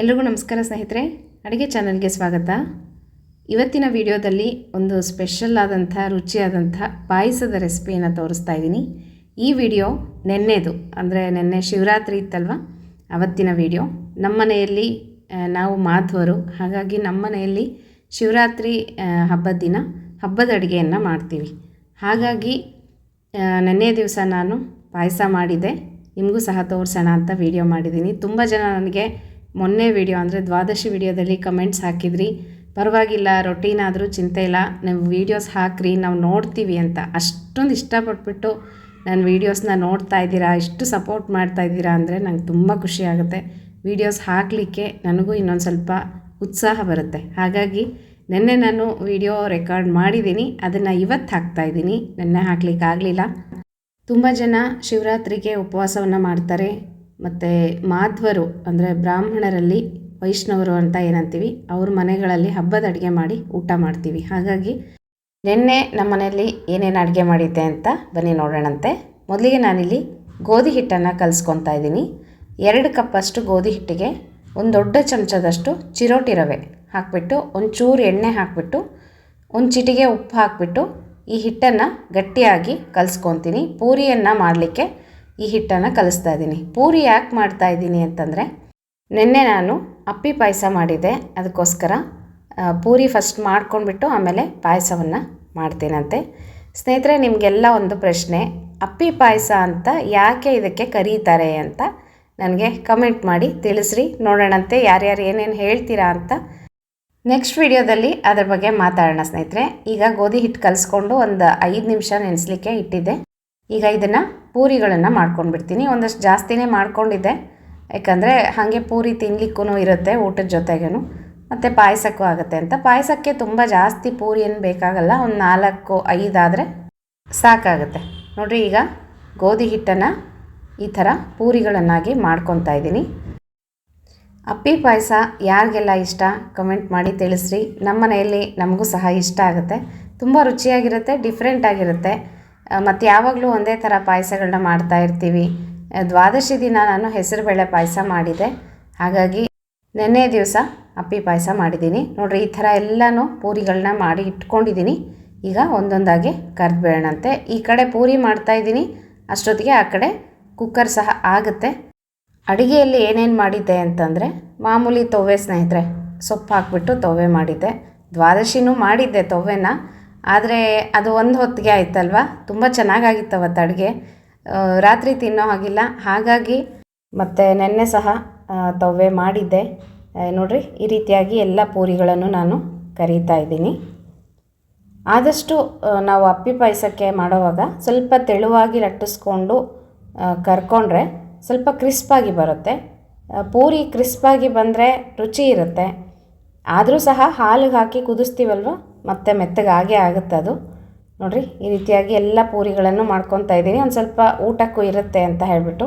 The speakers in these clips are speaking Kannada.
ಎಲ್ರಿಗೂ ನಮಸ್ಕಾರ ಸ್ನೇಹಿತರೆ, ಅಡುಗೆ ಚಾನಲ್ಗೆ ಸ್ವಾಗತ. ಇವತ್ತಿನ ವಿಡಿಯೋದಲ್ಲಿ ಒಂದು ಸ್ಪೆಷಲ್ ಆದಂಥ, ರುಚಿಯಾದಂಥ ಪಾಯಸದ ರೆಸಿಪಿಯನ್ನು ತೋರಿಸ್ತಾ ಇದ್ದೀನಿ. ಈ ವಿಡಿಯೋ ನೆನ್ನೆದು, ಅಂದರೆ ನೆನ್ನೆ ಶಿವರಾತ್ರಿ ಇತ್ತಲ್ವ? ಅವತ್ತಿನ ವಿಡಿಯೋ. ನಮ್ಮ ಮನೆಯಲ್ಲಿ ನಾವು ಮಾಧ್ವರು, ಹಾಗಾಗಿ ನಮ್ಮ ಮನೆಯಲ್ಲಿ ಶಿವರಾತ್ರಿ ಹಬ್ಬದ ದಿನ ಹಬ್ಬದ ಅಡುಗೆಯನ್ನು ಮಾಡ್ತೀವಿ. ಹಾಗಾಗಿ ನೆನ್ನೆ ದಿವಸ ನಾನು ಪಾಯಸ ಮಾಡಿದೆ ನಿಮಗೂ ಸಹ ತೋರಿಸೋಣ ಅಂತ ವಿಡಿಯೋ ಮಾಡಿದ್ದೀನಿ. ತುಂಬ ಜನ ನನಗೆ ಮೊನ್ನೆ ವಿಡಿಯೋ ಅಂದರೆ ದ್ವಾದಶಿ ವಿಡಿಯೋದಲ್ಲಿ ಕಮೆಂಟ್ಸ್ ಹಾಕಿದ್ರಿ. ಪರವಾಗಿಲ್ಲ ರೊಟೀನಾದರೂ ಚಿಂತೆ ಇಲ್ಲ. ನೀವು ವೀಡಿಯೋಸ್ ಹಾಕ್ರಿ, ನಾವು ನೋಡ್ತೀವಿ ಅಂತ. ಅಷ್ಟೊಂದು ಇಷ್ಟಪಟ್ಬಿಟ್ಟು ನನ್ನ ವೀಡಿಯೋಸ್ನ ನೋಡ್ತಾ ಇದ್ದೀರಾ, ಇಷ್ಟು ಸಪೋರ್ಟ್ ಮಾಡ್ತಾ ಇದ್ದೀರಾ ಅಂದರೆ ನಂಗೆ ತುಂಬ ಖುಷಿ ಆಗುತ್ತೆ. ವೀಡಿಯೋಸ್ ಹಾಕಲಿಕ್ಕೆ ನನಗೂ ಇನ್ನೊಂದು ಸ್ವಲ್ಪ ಉತ್ಸಾಹ ಬರುತ್ತೆ. ಹಾಗಾಗಿ ನಿನ್ನೆ ನಾನು ವಿಡಿಯೋ ರೆಕಾರ್ಡ್ ಮಾಡಿದ್ದೀನಿ. ಅದನ್ನು ಇವತ್ತು ಹಾಕ್ತಾ ಇದ್ದೀನಿ. ನೆನ್ನೆ ಹಾಕ್ಲಿಕ್ಕೆ ಆಗಲಿಲ್ಲ ತುಂಬ ಜನ ಶಿವರಾತ್ರಿಗೆ ಉಪವಾಸವನ್ನು ಮಾಡ್ತಾರೆ. ಮತ್ತು ಮಾಧ್ವರು, ಅಂದರೆ ಬ್ರಾಹ್ಮಣರಲ್ಲಿ ವೈಷ್ಣವರು ಅಂತ ಏನಂತೀವಿ, ಅವ್ರ ಮನೆಗಳಲ್ಲಿ ಹಬ್ಬದ ಅಡುಗೆ ಮಾಡಿ ಊಟ ಮಾಡ್ತೀವಿ. ಹಾಗಾಗಿ ನಿನ್ನೆ ನಮ್ಮ ಮನೆಯಲ್ಲಿ ಏನೇನು ಅಡುಗೆ ಮಾಡಿದ್ದೆ ಅಂತ ಬನ್ನಿ ನೋಡೋಣಂತೆ. ಮೊದಲಿಗೆ ನಾನಿಲ್ಲಿ ಗೋಧಿ ಹಿಟ್ಟನ್ನು ಕಲಿಸ್ಕೊತಾ ಇದ್ದೀನಿ. ಎರಡು ಕಪ್ಪಷ್ಟು ಗೋಧಿ ಹಿಟ್ಟಿಗೆ ಒಂದು ದೊಡ್ಡ ಚಮಚದಷ್ಟು ಚಿರೋಟಿ ರವೆ ಹಾಕಿಬಿಟ್ಟು, ಒಂಚೂರು ಎಣ್ಣೆ ಹಾಕಿಬಿಟ್ಟು, ಒಂದು ಚಿಟಿಗೆ ಉಪ್ಪು ಹಾಕಿಬಿಟ್ಟು ಈ ಹಿಟ್ಟನ್ನು ಗಟ್ಟಿಯಾಗಿ ಕಲಿಸ್ಕೊತೀನಿ. ಪೂರಿಯನ್ನು ಮಾಡಲಿಕ್ಕೆ ಈ ಹಿಟ್ಟನ್ನು ಕಲಿಸ್ತಾ ಇದ್ದೀನಿ. ಪೂರಿ ಯಾಕೆ ಮಾಡ್ತಾ ಇದ್ದೀನಿ ಅಂತಂದರೆ, ನಿನ್ನೆ ನಾನು ಅಪ್ಪಿ ಪಾಯಸ ಮಾಡಿದ್ದೆ. ಅದಕ್ಕೋಸ್ಕರ ಪೂರಿ ಫಸ್ಟ್ ಮಾಡ್ಕೊಂಡ್ಬಿಟ್ಟು ಆಮೇಲೆ ಪಾಯಸವನ್ನು ಮಾಡ್ತೀನಂತೆ. ಸ್ನೇಹಿತರೆ, ನಿಮಗೆಲ್ಲ ಒಂದು ಪ್ರಶ್ನೆ. ಅಪ್ಪಿ ಪಾಯಸ ಅಂತ ಯಾಕೆ ಇದಕ್ಕೆ ಕರೀತಾರೆ ಅಂತ ನನಗೆ ಕಮೆಂಟ್ ಮಾಡಿ ತಿಳಿಸ್ರಿ. ನೋಡೋಣಂತೆ ಯಾರ್ಯಾರು ಏನೇನು ಹೇಳ್ತೀರಾ ಅಂತ. ನೆಕ್ಸ್ಟ್ ವಿಡಿಯೋದಲ್ಲಿ ಅದ್ರ ಬಗ್ಗೆ ಮಾತಾಡೋಣ ಸ್ನೇಹಿತರೆ. ಈಗ ಗೋಧಿ ಹಿಟ್ಟು ಕಲಿಸ್ಕೊಂಡು ಒಂದು ಐದು ನಿಮಿಷ ನೆನೆಸ್ಲಿಕ್ಕೆ ಇಟ್ಟಿದ್ದೆ. ಈಗ ಇದನ್ನು ಪೂರಿಗಳನ್ನು ಮಾಡ್ಕೊಂಡ್ಬಿಡ್ತೀನಿ. ಒಂದಷ್ಟು ಜಾಸ್ತಿನೇ ಮಾಡ್ಕೊಂಡಿದ್ದೆ. ಯಾಕಂದರೆ ಹಾಗೆ ಪೂರಿ ತಿನ್ನಲಿಕ್ಕೂ ಇರುತ್ತೆ ಊಟದ ಜೊತೆಗೇನು. ಮತ್ತು ಪಾಯಸಕ್ಕೂ ಆಗುತ್ತೆ ಅಂತ. ಪಾಯಸಕ್ಕೆ ತುಂಬ ಜಾಸ್ತಿ ಪೂರಿ ಏನು ಬೇಕಾಗಲ್ಲ. ಒಂದು ನಾಲ್ಕು, ಐದಾದರೆ ಸಾಕಾಗುತ್ತೆ. ನೋಡಿರಿ ಈಗ ಗೋಧಿ ಹಿಟ್ಟನ್ನು ಈ ಥರ ಪೂರಿಗಳನ್ನಾಗಿ ಮಾಡ್ಕೊತಾ ಇದ್ದೀನಿ. ಅಪ್ಪಿ ಪಾಯಸ ಯಾರಿಗೆಲ್ಲ ಇಷ್ಟ ಕಮೆಂಟ್ ಮಾಡಿ ತಿಳಿಸ್ರಿ. ನಮ್ಮ ಮನೆಯಲ್ಲಿ ನಮಗೂ ಸಹ ಇಷ್ಟ ಆಗುತ್ತೆ. ತುಂಬ ರುಚಿಯಾಗಿರುತ್ತೆ ಡಿಫ್ರೆಂಟ್ ಆಗಿರುತ್ತೆ. ಮತ್ತು ಯಾವಾಗಲೂ ಒಂದೇ ಥರ ಪಾಯಸಗಳನ್ನ ಮಾಡ್ತಾ ಇರ್ತೀವಿ. ದ್ವಾದಶಿ ದಿನ ನಾನು ಹೆಸರುಬೇಳೆ ಪಾಯಸ ಮಾಡಿದೆ. ಹಾಗಾಗಿ ನೆನ್ನೆ ದಿವಸ ಅಪ್ಪಿ ಪಾಯಸ ಮಾಡಿದ್ದೀನಿ. ನೋಡಿರಿ, ಈ ಥರ ಎಲ್ಲನೂ ಪೂರಿಗಳನ್ನ ಮಾಡಿ ಇಟ್ಕೊಂಡಿದ್ದೀನಿ. ಈಗ ಒಂದೊಂದಾಗಿ ಕರೆದ್ಬೇಡಂತೆ ಈ ಕಡೆ ಪೂರಿ ಮಾಡ್ತಾ ಇದ್ದೀನಿ. ಅಷ್ಟೊತ್ತಿಗೆ ಆ ಕಡೆ ಕುಕ್ಕರ್ ಸಹ ಆಗುತ್ತೆ. ಅಡುಗೆಯಲ್ಲಿ ಏನೇನು ಮಾಡಿದ್ದೆ ಅಂತಂದರೆ, ಮಾಮೂಲಿ ತೊವೆ ಸ್ನೇಹಿತರೆ, ಸೊಪ್ಪು ಹಾಕ್ಬಿಟ್ಟು ತೊವೆ ಮಾಡಿದ್ದೆ. ದ್ವಾದಶಿನೂ ಮಾಡಿದ್ದೆ ತೊವ್ವೆನ. ಆದರೆ ಅದು ಒಂದು ಹೊತ್ತಿಗೆ ಆಯ್ತಲ್ವಾ? ತುಂಬ ಚೆನ್ನಾಗಾಗಿತ್ತು ಅವತ್ತು ಅಡುಗೆ. ರಾತ್ರಿ ತಿನ್ನೋ ಹಾಗಿಲ್ಲ. ಹಾಗಾಗಿ ಮತ್ತು ನೆನ್ನೆ ಸಹ ತವ್ವೆ ಮಾಡಿದ್ದೆ. ನೋಡಿರಿ, ಈ ರೀತಿಯಾಗಿ ಎಲ್ಲ ಪೂರಿಗಳನ್ನು ನಾನು ಕರೀತಾ ಇದ್ದೀನಿ. ಆದಷ್ಟು ನಾವು ಅಪ್ಪಿ ಪಾಯಸಕ್ಕೆ ಮಾಡೋವಾಗ ಸ್ವಲ್ಪ ತೆಳುವಾಗಿ ಲಟ್ಟಿಸ್ಕೊಂಡು ಕರ್ಕೊಂಡ್ರೆ ಸ್ವಲ್ಪ ಕ್ರಿಸ್ಪಾಗಿ ಬರುತ್ತೆ. ಪೂರಿ ಕ್ರಿಸ್ಪಾಗಿ ಬಂದರೆ ರುಚಿ ಇರುತ್ತೆ. ಆದರೂ ಸಹ ಹಾಲಿಗೆ ಹಾಕಿ ಕುದಿಸ್ತೀವಲ್ವ? ಮತ್ತೆ ಮೆತ್ತಗೆ ಆಗೇ ಆಗುತ್ತೆ ಅದು. ನೋಡಿರಿ, ಈ ರೀತಿಯಾಗಿ ಎಲ್ಲ ಪೂರಿಗಳನ್ನು ಮಾಡ್ಕೊತಾ ಇದ್ದೀನಿ. ಒಂದು ಸ್ವಲ್ಪ ಊಟಕ್ಕೂ ಇರುತ್ತೆ ಅಂತ ಹೇಳಿಬಿಟ್ಟು.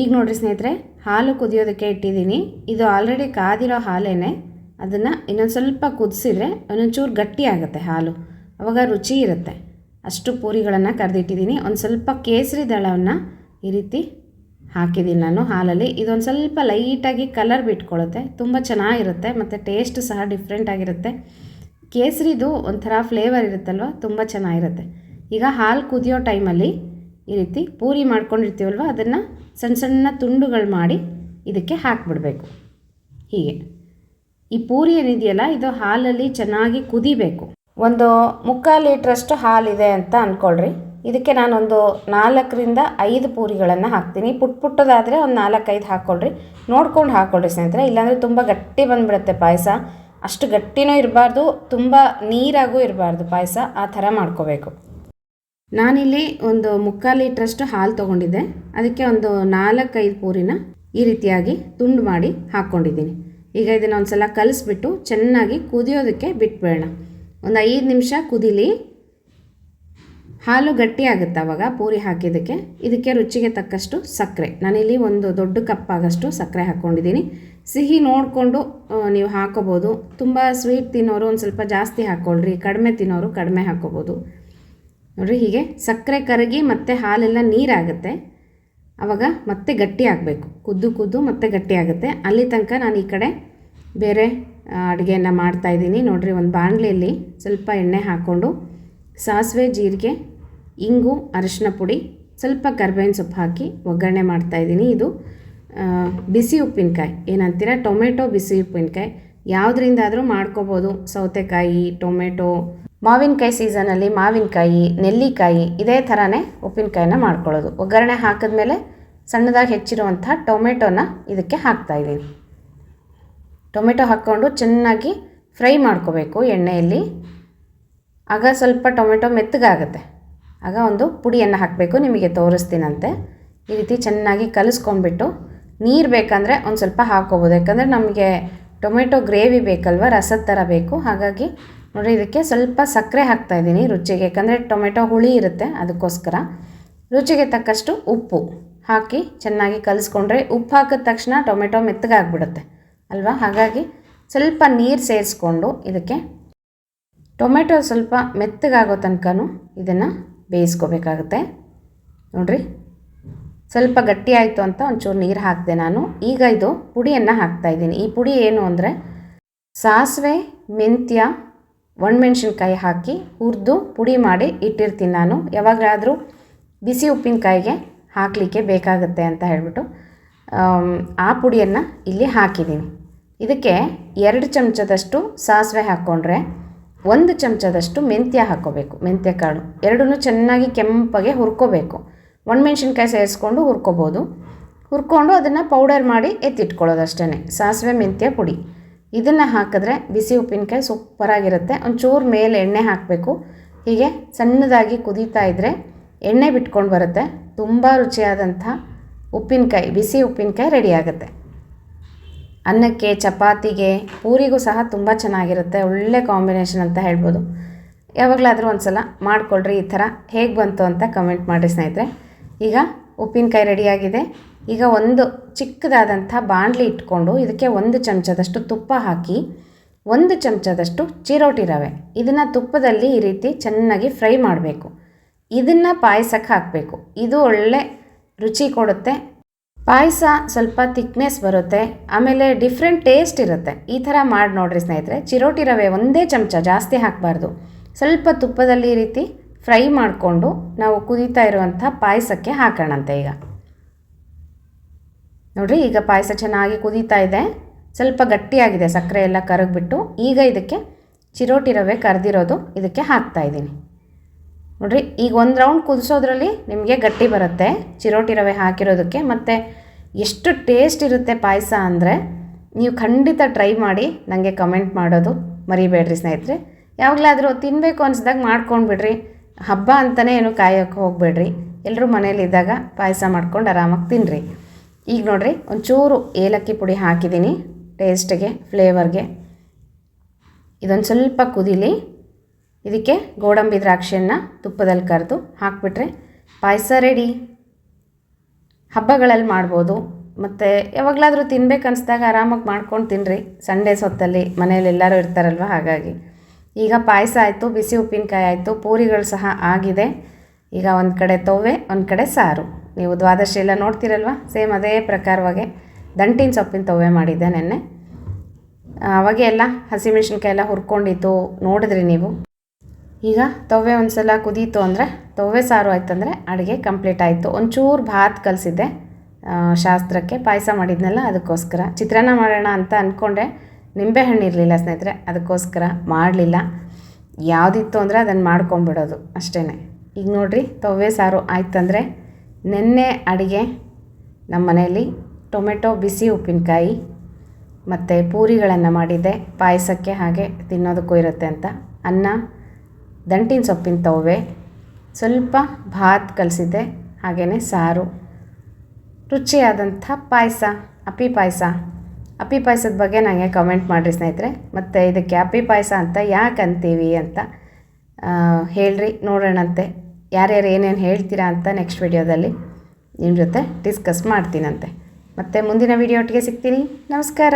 ಈಗ ನೋಡಿರಿ ಸ್ನೇಹಿತರೆ, ಹಾಲು ಕುದಿಯೋದಕ್ಕೆ ಇಟ್ಟಿದ್ದೀನಿ. ಇದು ಆಲ್ರೆಡಿ ಕಾದಿರೋ ಹಾಲೇನೆ. ಅದನ್ನು ಇನ್ನೊಂದು ಸ್ವಲ್ಪ ಕುದಿಸಿದ್ರೆ ಒಂದೊಂಚೂರು ಗಟ್ಟಿ ಆಗುತ್ತೆ ಹಾಲು. ಅವಾಗ ರುಚಿ ಇರುತ್ತೆ. ಅಷ್ಟು ಪೂರಿಗಳನ್ನು ಕರೆದಿಟ್ಟಿದ್ದೀನಿ. ಒಂದು ಸ್ವಲ್ಪ ಕೇಸರಿ ದಳವನ್ನು ಈ ರೀತಿ ಹಾಕಿದ್ದೀನಿ ನಾನು ಹಾಲಲ್ಲಿ. ಇದೊಂದು ಸ್ವಲ್ಪ ಲೈಟಾಗಿ ಕಲರ್ ಬಿಟ್ಕೊಳ್ಳುತ್ತೆ. ತುಂಬ ಚೆನ್ನಾಗಿರುತ್ತೆ, ಮತ್ತು ಟೇಸ್ಟ್ ಸಹ ಡಿಫ್ರೆಂಟ್ ಆಗಿರುತ್ತೆ. ಕೇಸರಿದು ಒಂಥರ ಫ್ಲೇವರ್ ಇರುತ್ತಲ್ವ, ತುಂಬ ಚೆನ್ನಾಗಿರುತ್ತೆ. ಈಗ ಹಾಲು ಕುದಿಯೋ ಟೈಮಲ್ಲಿ ಈ ರೀತಿ ಪೂರಿ ಮಾಡ್ಕೊಂಡಿರ್ತೀವಲ್ವ, ಅದನ್ನು ಸಣ್ಣ ಸಣ್ಣ ತುಂಡುಗಳು ಮಾಡಿ ಇದಕ್ಕೆ ಹಾಕಿಬಿಡಬೇಕು. ಹೀಗೆ. ಈ ಪೂರಿ ಏನಿದೆಯಲ್ಲ, ಇದು ಹಾಲಲ್ಲಿ ಚೆನ್ನಾಗಿ ಕುದಿಬೇಕು. ಒಂದು ಮುಕ್ಕಾಲು ಲೀಟ್ರಷ್ಟು ಹಾಲಿದೆ ಅಂತ ಅಂದ್ಕೊಳ್ರಿ ಇದಕ್ಕೆ ನಾನೊಂದು ನಾಲ್ಕರಿಂದ ಐದು ಪೂರಿಗಳನ್ನು ಹಾಕ್ತೀನಿ. ಪುಟ್ ಪುಟ್ಟದಾದರೆ ಒಂದು ನಾಲ್ಕೈದು ಹಾಕ್ಕೊಳ್ರಿ ನೋಡ್ಕೊಂಡು ಹಾಕ್ಕೊಳ್ರಿ ಸ್ನೇಹಿತರೆ. ಇಲ್ಲಾಂದರೆ ತುಂಬ ಗಟ್ಟಿ ಬಂದುಬಿಡುತ್ತೆ ಪಾಯಸ. ಅಷ್ಟು ಗಟ್ಟಿನೂ ಇರಬಾರ್ದು, ತುಂಬ ನೀರಾಗೂ ಇರಬಾರ್ದು ಪಾಯಸ. ಆ ಥರ ಮಾಡ್ಕೋಬೇಕು. ನಾನಿಲ್ಲಿ ಒಂದು ಮುಕ್ಕಾಲು ಲೀಟ್ರಷ್ಟು ಹಾಲು ತೊಗೊಂಡಿದ್ದೆ. ಅದಕ್ಕೆ ಒಂದು ನಾಲ್ಕೈದು ಪೂರಿನ ಈ ರೀತಿಯಾಗಿ ತುಂಡು ಮಾಡಿ ಹಾಕ್ಕೊಂಡಿದ್ದೀನಿ. ಈಗ ಇದನ್ನು ಒಂದು ಸಲ ಕಲಿಸ್ಬಿಟ್ಟು ಚೆನ್ನಾಗಿ ಕುದಿಯೋದಕ್ಕೆ ಬಿಟ್ಬೇಡ ಒಂದು ಐದು ನಿಮಿಷ ಕುದೀಲಿ. ಹಾಲು ಗಟ್ಟಿ ಆಗುತ್ತೆ ಆವಾಗ ಪೂರಿ ಹಾಕಿದ್ದಕ್ಕೆ. ಇದಕ್ಕೆ ರುಚಿಗೆ ತಕ್ಕಷ್ಟು ಸಕ್ಕರೆ. ನಾನಿಲ್ಲಿ ಒಂದು ದೊಡ್ಡ ಕಪ್ ಆಗಷ್ಟು ಸಕ್ಕರೆ ಹಾಕ್ಕೊಂಡಿದ್ದೀನಿ. ಸಿಹಿ ನೋಡಿಕೊಂಡು ನೀವು ಹಾಕೋಬೋದು. ತುಂಬ ಸ್ವೀಟ್ ತಿನ್ನೋರು ಒಂದು ಸ್ವಲ್ಪ ಜಾಸ್ತಿ ಹಾಕ್ಕೊಳ್ರಿ ಕಡಿಮೆ ತಿನ್ನೋರು ಕಡಿಮೆ ಹಾಕ್ಕೋಬೋದು ನೋಡಿರಿ ಹೀಗೆ ಸಕ್ಕರೆ ಕರಗಿ ಮತ್ತು ಹಾಲೆಲ್ಲ ನೀರಾಗುತ್ತೆ. ಆವಾಗ ಮತ್ತೆ ಗಟ್ಟಿ ಆಗಬೇಕು. ಕುದ್ದು ಕುದ್ದು ಮತ್ತೆ ಗಟ್ಟಿ ಆಗುತ್ತೆ. ಅಲ್ಲಿ ತನಕ ನಾನು ಈ ಕಡೆ ಬೇರೆ ಅಡುಗೆಯನ್ನು ಮಾಡ್ತಾಯಿದ್ದೀನಿ ನೋಡಿರಿ ಒಂದು ಬಾಣಲೆಯಲ್ಲಿ ಸ್ವಲ್ಪ ಎಣ್ಣೆ ಹಾಕ್ಕೊಂಡು ಸಾಸಿವೆ ಜೀರಿಗೆ, ಇಂಗು ಅರಶಿನ ಪುಡಿ, ಸ್ವಲ್ಪ ಕರ್ಬೇವಿನ ಸೊಪ್ಪು ಹಾಕಿ ಒಗ್ಗರಣೆ ಮಾಡ್ತಾಯಿದ್ದೀನಿ ಇದು ಬಿಸಿ ಉಪ್ಪಿನಕಾಯಿ. ಏನಂತೀರ? ಟೊಮೆಟೊ ಬಿಸಿ ಉಪ್ಪಿನಕಾಯಿ. ಯಾವುದರಿಂದಾದರೂ ಮಾಡ್ಕೋಬೋದು. ಸೌತೆಕಾಯಿ, ಟೊಮೆಟೊ, ಮಾವಿನಕಾಯಿ ಸೀಸನಲ್ಲಿ ಮಾವಿನಕಾಯಿ, ನೆಲ್ಲಿಕಾಯಿ, ಇದೇ ಥರನೇ ಉಪ್ಪಿನಕಾಯಿನ ಮಾಡ್ಕೊಳ್ಳೋದು. ಒಗ್ಗರಣೆ ಹಾಕಿದ್ಮೇಲೆ ಸಣ್ಣದಾಗಿ ಹೆಚ್ಚಿರುವಂಥ ಟೊಮೆಟೊನ ಇದಕ್ಕೆ ಹಾಕ್ತಾಯಿದ್ದೀನಿ ಟೊಮೆಟೊ ಹಾಕ್ಕೊಂಡು ಚೆನ್ನಾಗಿ ಫ್ರೈ ಮಾಡ್ಕೋಬೇಕು ಎಣ್ಣೆಯಲ್ಲಿ. ಆಗ ಸ್ವಲ್ಪ ಟೊಮೆಟೊ ಮೆತ್ತಗಾಗುತ್ತೆ. ಆಗ ಒಂದು ಪುಡಿಯನ್ನು ಹಾಕಬೇಕು, ನಿಮಗೆ ತೋರಿಸ್ತೀನಂತೆ. ಈ ರೀತಿ ಚೆನ್ನಾಗಿ ಕಲಿಸ್ಕೊಂಡ್ಬಿಟ್ಟು ನೀರು ಬೇಕಂದರೆ ಒಂದು ಸ್ವಲ್ಪ ಹಾಕ್ಕೋಬೋದು ಯಾಕಂದರೆ ನಮಗೆ ಟೊಮೆಟೊ ಗ್ರೇವಿ ಬೇಕಲ್ವ, ರಸದ ಥರ ಬೇಕು. ಹಾಗಾಗಿ ನೋಡಿ, ಇದಕ್ಕೆ ಸ್ವಲ್ಪ ಸಕ್ಕರೆ ಹಾಕ್ತಾಯಿದ್ದೀನಿ ರುಚಿಗೆ. ಯಾಕಂದರೆ ಟೊಮೆಟೊ ಹುಳಿ ಇರುತ್ತೆ ಅದಕ್ಕೋಸ್ಕರ. ರುಚಿಗೆ ತಕ್ಕಷ್ಟು ಉಪ್ಪು ಹಾಕಿ ಚೆನ್ನಾಗಿ ಕಲಿಸ್ಕೊಂಡ್ರೆ ಉಪ್ಪು ಹಾಕಿದ ತಕ್ಷಣ ಟೊಮೆಟೊ ಮೆತ್ತಗಾಗ್ಬಿಡುತ್ತೆ ಅಲ್ವಾ? ಹಾಗಾಗಿ ಸ್ವಲ್ಪ ನೀರು ಸೇರಿಸ್ಕೊಂಡು ಇದಕ್ಕೆ ಟೊಮೆಟೊ ಸ್ವಲ್ಪ ಮೆತ್ತಗಾಗೋ ತನಕನೂ ಇದನ್ನು ಬೇಯಿಸ್ಕೋಬೇಕಾಗುತ್ತೆ. ನೋಡಿರಿ, ಸ್ವಲ್ಪ ಗಟ್ಟಿ ಆಯಿತು ಅಂತ ಒಂಚೂರು ನೀರು ಹಾಕಿದೆ ನಾನು. ಈಗ ಇದು ಪುಡಿಯನ್ನು ಹಾಕ್ತಾಯಿದ್ದೀನಿ ಈ ಪುಡಿ ಏನು ಅಂದರೆ ಸಾಸಿವೆ, ಮೆಂತ್ಯ, ಒಣಮೆಣ್ಸಿನ್ಕಾಯಿ ಹಾಕಿ ಹುರಿದು ಪುಡಿ ಮಾಡಿ ಇಟ್ಟಿರ್ತೀನಿ ನಾನು. ಯಾವಾಗಲಾದರೂ ಬಿಸಿ ಉಪ್ಪಿನಕಾಯಿಗೆ ಹಾಕಲಿಕ್ಕೆ ಬೇಕಾಗುತ್ತೆ ಅಂತ ಹೇಳ್ಬಿಟ್ಟು ಆ ಪುಡಿಯನ್ನು ಇಲ್ಲಿ ಹಾಕಿದ್ದೀನಿ. ಇದಕ್ಕೆ ಎರಡು ಚಮಚದಷ್ಟು ಸಾಸಿವೆ ಹಾಕ್ಕೊಂಡ್ರೆ ಒಂದು ಚಮಚದಷ್ಟು ಮೆಂತ್ಯ ಹಾಕೋಬೇಕು. ಮೆಂತ್ಯ ಕಾಳು. ಎರಡೂ ಚೆನ್ನಾಗಿ ಕೆಂಪಗೆ ಹುರ್ಕೋಬೇಕು. ಒಣಮೆಣ್ಸಿನ್ಕಾಯಿ ಸೇರಿಸ್ಕೊಂಡು ಹುರ್ಕೋಬೋದು. ಹುರ್ಕೊಂಡು ಅದನ್ನು ಪೌಡರ್ ಮಾಡಿ ಎತ್ತಿಟ್ಕೊಳ್ಳೋದು ಅಷ್ಟೇ ಸಾಸಿವೆ, ಮೆಂತ್ಯ, ಪುಡಿ. ಇದನ್ನು ಹಾಕಿದ್ರೆ ಬಿಸಿ ಉಪ್ಪಿನಕಾಯಿ ಸೂಪರಾಗಿರುತ್ತೆ. ಒಂಚೂರು ಮೇಲೆ ಎಣ್ಣೆ ಹಾಕಬೇಕು. ಹೀಗೆ ಸಣ್ಣದಾಗಿ ಕುದೀತಾ ಇದ್ದರೆ ಎಣ್ಣೆ ಬಿಟ್ಕೊಂಡು ಬರುತ್ತೆ. ತುಂಬ ರುಚಿಯಾದಂಥ ಉಪ್ಪಿನಕಾಯಿ, ಬಿಸಿ ಉಪ್ಪಿನಕಾಯಿ ರೆಡಿ ಆಗುತ್ತೆ. ಅನ್ನಕ್ಕೆ, ಚಪಾತಿಗೆ, ಪೂರಿಗೂ ಸಹ ತುಂಬ ಚೆನ್ನಾಗಿರುತ್ತೆ. ಒಳ್ಳೆ ಕಾಂಬಿನೇಷನ್ ಅಂತ ಹೇಳ್ಬೋದು. ಯಾವಾಗಲಾದರೂ ಒಂದು ಸಲ ಮಾಡಿಕೊಳ್ರಿ ಈ ಥರ. ಹೇಗೆ ಬಂತು ಅಂತ ಕಮೆಂಟ್ ಮಾಡಿ ಸ್ನೇಹಿತರೆ. ಈಗ ಉಪ್ಪಿನಕಾಯಿ ರೆಡಿಯಾಗಿದೆ ಈಗ ಒಂದು ಚಿಕ್ಕದಾದಂಥ ಬಾಣಲಿ ಇಟ್ಕೊಂಡು ಇದಕ್ಕೆ ಒಂದು ಚಮಚದಷ್ಟು ತುಪ್ಪ ಹಾಕಿ, ಒಂದು ಚಮಚದಷ್ಟು ಚಿರೋಟಿ ರವೆ. ಇದನ್ನು ತುಪ್ಪದಲ್ಲಿ ಈ ರೀತಿ ಚೆನ್ನಾಗಿ ಫ್ರೈ ಮಾಡಬೇಕು. ಇದನ್ನು ಪಾಯಸಕ್ಕೆ ಹಾಕಬೇಕು. ಇದು ಒಳ್ಳೆ ರುಚಿ ಕೊಡುತ್ತೆ. ಪಾಯಸ ಸ್ವಲ್ಪ ತಿಕ್ನೆಸ್ ಬರುತ್ತೆ, ಆಮೇಲೆ ಡಿಫ್ರೆಂಟ್ ಟೇಸ್ಟ್ ಇರುತ್ತೆ. ಈ ಥರ ಮಾಡಿ ನೋಡ್ರಿ ಸ್ನೇಹಿತರೆ, ಚಿರೋಟಿ ರವೆ ಒಂದೇ ಚಮಚ ಜಾಸ್ತಿ ಹಾಕಬಾರ್ದು. ಸ್ವಲ್ಪ ತುಪ್ಪದಲ್ಲಿ ಈ ರೀತಿ ಫ್ರೈ ಮಾಡಿಕೊಂಡು ನಾವು ಕುದೀತಾ ಇರುವಂಥ ಪಾಯಸಕ್ಕೆ ಹಾಕೋಣಂತೆ ಈಗ. ನೋಡ್ರಿ, ಈಗ ಪಾಯಸ ಚೆನ್ನಾಗಿ ಕುದೀತಾ ಇದೆ. ಸ್ವಲ್ಪ ಗಟ್ಟಿಯಾಗಿದೆ, ಸಕ್ಕರೆ ಎಲ್ಲ ಕರಗಿಬಿಟ್ಟು. ಈಗ ಇದಕ್ಕೆ ಚಿರೋಟಿ ರವೆ ಕರೆದಿರೋದು ಇದಕ್ಕೆ ಹಾಕ್ತಾ ಇದ್ದೀನಿ. ನೋಡ್ರಿ, ಈಗ ಒಂದು ರೌಂಡ್ ಕುದಿಸೋದ್ರಲ್ಲಿ ನಿಮಗೆ ಗಟ್ಟಿ ಬರುತ್ತೆ. ಚಿರೋಟಿ ರವೆ ಹಾಕಿರೋದಕ್ಕೆ ಮತ್ತು ಎಷ್ಟು ಟೇಸ್ಟ್ ಇರುತ್ತೆ ಪಾಯಸ ಅಂದರೆ ನೀವು ಖಂಡಿತ ಟ್ರೈ ಮಾಡಿ ನನಗೆ ಕಮೆಂಟ್ ಮಾಡೋದು ಮರಿಬೇಡ್ರಿ ಸ್ನೇಹಿತರೆ. ಯಾವಾಗಲಾದರೂ ತಿನ್ನಬೇಕು ಅನಿಸ್ದಾಗ ಮಾಡ್ಕೊಂಡು ಬಿಡ್ರಿ ಹಬ್ಬ ಅಂತಲೇ ಏನು ಕಾಯೋಕ್ಕೆ ಹೋಗಬೇಡ್ರಿ. ಎಲ್ಲರೂ ಮನೇಲಿದ್ದಾಗ ಪಾಯಸ ಮಾಡ್ಕೊಂಡು ಆರಾಮಾಗಿ ತಿನ್ನಿರಿ ಈಗ ನೋಡಿರಿ, ಒಂಚೂರು ಏಲಕ್ಕಿ ಪುಡಿ ಹಾಕಿದ್ದೀನಿ, ಟೇಸ್ಟಿಗೆ, ಫ್ಲೇವರ್ಗೆ. ಇದೊಂದು ಸ್ವಲ್ಪ ಕುದೀಲಿ. ಇದಕ್ಕೆ ಗೋಡಂಬಿ ದ್ರಾಕ್ಷಿಯನ್ನು ತುಪ್ಪದಲ್ಲಿ ಕರೆದು ಹಾಕಿಬಿಟ್ರೆ ಪಾಯಸ ರೆಡಿ. ಹಬ್ಬಗಳಲ್ಲಿ ಮಾಡ್ಬೋದು. ಮತ್ತು ಯಾವಾಗಲಾದರೂ ತಿನ್ಬೇಕು ಅನಿಸ್ದಾಗ ಆರಾಮಾಗಿ ಮಾಡ್ಕೊಂಡು ತಿನ್ನಿರಿ ಸಂಡೇ ಹೊತ್ತಲ್ಲಿ ಮನೇಲಿ ಎಲ್ಲರೂ ಇರ್ತಾರಲ್ವ ಹಾಗಾಗಿ. ಈಗ ಪಾಯಸ ಆಯಿತು, ಬಿಸಿ ಉಪ್ಪಿನಕಾಯಿ ಆಯಿತು, ಪೂರಿಗಳು ಸಹ ಆಗಿದೆ. ಈಗ ಒಂದು ಕಡೆ ತೊವೆ ಒಂದು ಕಡೆ ಸಾರು. ನೀವು ದ್ವಾದಶಿ ಎಲ್ಲ ನೋಡ್ತಿರಲ್ವ? ಸೇಮ್ ಅದೇ ಪ್ರಕಾರವಾಗಿ ದಂಟಿನ ಸೊಪ್ಪಿನ ತೊವೆ ಮಾಡಿದ್ದೆ ನೆನ್ನೆ. ಅವಾಗೆ ಎಲ್ಲ ಹಸಿಮೆಣ್ಸಿನ್ಕಾಯಿ ಎಲ್ಲ ಹುರ್ಕೊಂಡಿತ್ತು, ನೋಡಿದ್ರಿ ನೀವು? ಈಗ ತವೆ ಒಂದು ಸಲ ಕುದೀತು ಅಂದರೆ ತವೆ ಸಾರು ಆಯ್ತಂದರೆ ಅಡುಗೆ ಕಂಪ್ಲೀಟ್ ಆಯಿತು. ಒಂಚೂರು ಭಾತ್ ಕಲಿಸಿದ್ದೆ. ಶಾಸ್ತ್ರಕ್ಕೆ ಪಾಯಸ ಮಾಡಿದ್ನಲ್ಲ, ಅದಕ್ಕೋಸ್ಕರ. ಚಿತ್ರಾನ್ನ ಮಾಡೋಣ ಅಂತ ಅಂದ್ಕೊಂಡೆ ನಿಂಬೆಹಣ್ಣು ಇರಲಿಲ್ಲ ಸ್ನೇಹಿತರೆ, ಅದಕ್ಕೋಸ್ಕರ ಮಾಡಲಿಲ್ಲ. ಯಾವುದಿತ್ತು ಅಂದರೆ ಅದನ್ನು ಮಾಡ್ಕೊಂಬಿಡೋದು ಅಷ್ಟೇ ಈಗ ನೋಡಿರಿ, ತವ್ವೆ ಸಾರು ಆಯ್ತಂದರೆ ನೆನ್ನೆ ಅಡುಗೆ ನಮ್ಮ ಮನೆಯಲ್ಲಿ ಟೊಮೆಟೊ, ಬಿಸಿ ಉಪ್ಪಿನಕಾಯಿ ಮತ್ತು ಪೂರಿಗಳನ್ನು ಮಾಡಿದ್ದೆ. ಪಾಯಸಕ್ಕೆ ಹಾಗೆ ತಿನ್ನೋದಕ್ಕೂ ಇರುತ್ತೆ ಅಂತ. ಅನ್ನ ದಂಟಿನ ಸೊಪ್ಪಿನ ತವೆ ಸ್ವಲ್ಪ ಭಾತ್ ಕಲಿಸಿದ್ದೆ ಹಾಗೆಯೇ ಸಾರು. ರುಚಿಯಾದಂಥ ಪಾಯಸ, ಅಪ್ಪಿ ಪಾಯಸ. ಅಪ್ಪಿ ಪಾಯಸದ ಬಗ್ಗೆ ನನಗೆ ಕಮೆಂಟ್ ಮಾಡಿರಿ ಸ್ನೇಹಿತರೆ. ಮತ್ತು ಇದಕ್ಕೆ ಅಪ್ಪಿ ಪಾಯಸ ಅಂತ ಯಾಕೆ ಅಂತೀವಿ ಅಂತ ಹೇಳ್ರಿ, ನೋಡೋಣಂತೆ. ಯಾರ್ಯಾರು ಏನೇನು ಹೇಳ್ತೀರಾ ಅಂತ ನೆಕ್ಸ್ಟ್ ವಿಡಿಯೋದಲ್ಲಿ ನಿಮ್ಮ ಜೊತೆ ಡಿಸ್ಕಸ್ ಮಾಡ್ತೀನಂತೆ. ಮತ್ತು ಮುಂದಿನ ವಿಡಿಯೋ ಒಟ್ಟಿಗೆ ಸಿಗ್ತೀನಿ. ನಮಸ್ಕಾರ.